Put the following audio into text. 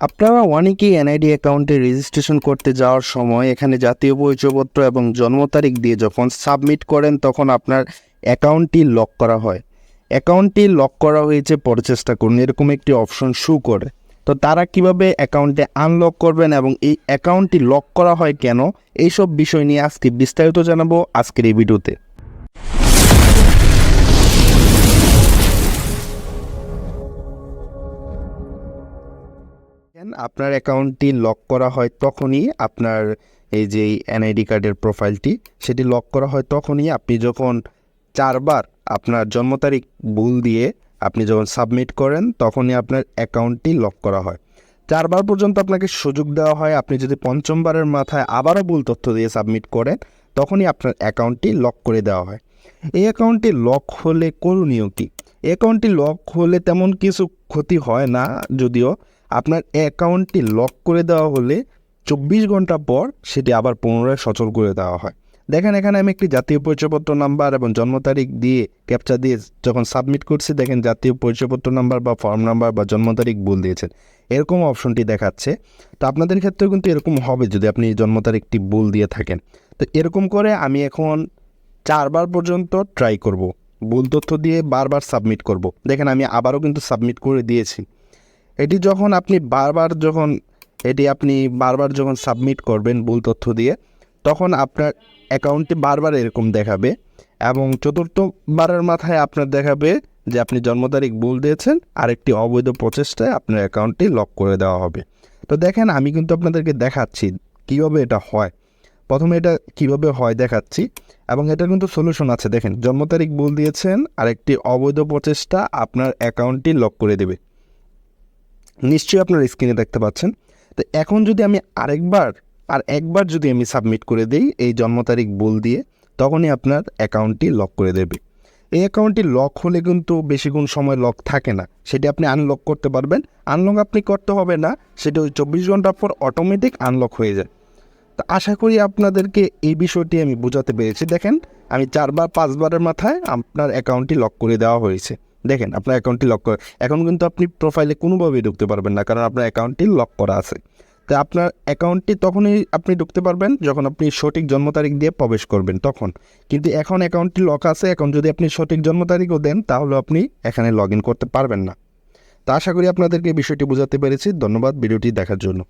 আপনারা অনেকেই এনআইডি অ্যাকাউন্টে রেজিস্ট্রেশন করতে যাওয়ার সময় এখানে জাতীয় পরিচয়পত্র এবং জন্ম তারিখ দিয়ে যখন সাবমিট করেন, তখন আপনার অ্যাকাউন্টটি লক করা হয়। অ্যাকাউন্টটি লক করা হয়েছে পরে চেষ্টা করুন। এরকম একটি অপশন শু করে। তো তারা কীভাবে অ্যাকাউন্টে আনলক করবেন এবং এই অ্যাকাউন্টটি লক করা হয় কেন? এইসব বিষয় নিয়ে আজকে বিস্তারিত জানাব আজকের এই ভিডিওতে। আপনার অ্যাকাউন্টটি লক করা হয় তখনই আপনার এই যে এনআইডি কার্ডের প্রোফাইলটি সেটি লক করা হয় তখনই আপনি যখন চারবার আপনার জন্ম তারিখ ভুল দিয়ে আপনি যখন সাবমিট করেন, তখনই আপনার অ্যাকাউন্টটি লক করা হয়। চারবার পর্যন্ত আপনাকে সুযোগ দেওয়া হয়, আপনি যদি পঞ্চমবারের মাথায় আবারও ভুল তথ্য দিয়ে সাবমিট করেন, তখনই আপনার অ্যাকাউন্টটি লক করে দেওয়া হয়। এই অ্যাকাউন্টটি লক হলে করণীয় কী? অ্যাকাউন্টটি লক হলে তেমন কিছু ক্ষতি হয় না, যদিও আপনার অ্যাকাউন্টটি লক করে দেওয়া হলে চব্বিশ ঘণ্টা পর সেটি আবার পুনরায় সচল করে দেওয়া হয়। দেখেন, এখানে আমি একটি জাতীয় পরিচয়পত্র নাম্বার এবং জন্ম তারিখ দিয়ে ক্যাপচা দিয়ে যখন সাবমিট করছি, দেখেন জাতীয় পরিচয়পত্র নাম্বার বা ফর্ম নাম্বার বা জন্ম তারিখ ভুল দিয়েছেন। এরকম অপশনটি দেখাচ্ছে। তো আপনাদের ক্ষেত্রেও কিন্তু এরকম হবে যদি আপনি জন্ম তারিখটি ভুল দিয়ে থাকেন। তো এরকম করে আমি এখন চারবার পর্যন্ত ট্রাই করব। ভুল তথ্য দিয়ে বারবার সাবমিট করব। দেখেন, আমি আবারও কিন্তু সাবমিট করে দিয়েছি। এটি যখন আপনি বারবার যখন, এটি আপনি বারবার যখন সাবমিট করবেন ভুল তথ্য দিয়ে, তখন আপনার অ্যাকাউন্টটি বারবার এরকম দেখাবে এবং চতুর্থবারের মাথায় আপনার দেখাবে যে আপনি জন্ম তারিখ ভুল দিয়েছেন, আরেকটি অবৈধ প্রচেষ্টায় আপনার অ্যাকাউন্টটি লক করে দেওয়া হবে। তো দেখেন, আমি কিন্তু আপনাদেরকে দেখাচ্ছি কীভাবে এটা হয়। প্রথমে এটা কীভাবে হয় দেখাচ্ছি এবং এটা কিন্তু সলিউশন আছে। দেখেন, জন্ম তারিখ ভুল দিয়েছেন, আরেকটি অবৈধ প্রচেষ্টা আপনার অ্যাকাউন্টটি লক করে দেবে। নিশ্চয়ই আপনার স্ক্রিনে দেখতে পাচ্ছেন। তো এখন যদি আমি আরেকবার, আর একবার যদি আমি সাবমিট করে দিই এই জন্ম তারিখ ভুল দিয়ে, তখনই আপনার অ্যাকাউন্টটি লক করে দেবে। এই অ্যাকাউন্টটি লক হলে কিন্তু বেশিক্ষণ সময় লক থাকে না। সেটি আপনি আনলক করতে পারবেন। আনলক আপনি করতে হবে না, সেটা ওই চব্বিশ ঘণ্টা পর অটোমেটিক আনলক হয়ে যায়। তো আশা করি আপনাদেরকে এই বিষয়টি আমি বোঝাতে পেরেছি। দেখেন, আমি চারবার, পাঁচবারের মাথায় আপনার অ্যাকাউন্টটি লক করে দেওয়া হয়েছে। দেখেন, আপনার অ্যাকাউন্টটি লক করে এখন কিন্তু আপনি প্রোফাইলে কোনোভাবেই ঢুকতে পারবেন না, কারণ আপনার অ্যাকাউন্টটি লক করা আছে। তো আপনার অ্যাকাউন্টটি তখনই আপনি ঢুকতে পারবেন যখন আপনি সঠিক জন্ম তারিখ দিয়ে প্রবেশ করবেন, তখন। কিন্তু এখন অ্যাকাউন্টটি লক আছে, এখন যদি আপনি সঠিক জন্ম তারিখও দেন, তাহলে আপনি এখানে লগ করতে পারবেন না। তা আশা করি আপনাদেরকে বিষয়টি বোঝাতে পেরেছি। ধন্যবাদ, ভিডিওটি দেখার জন্য।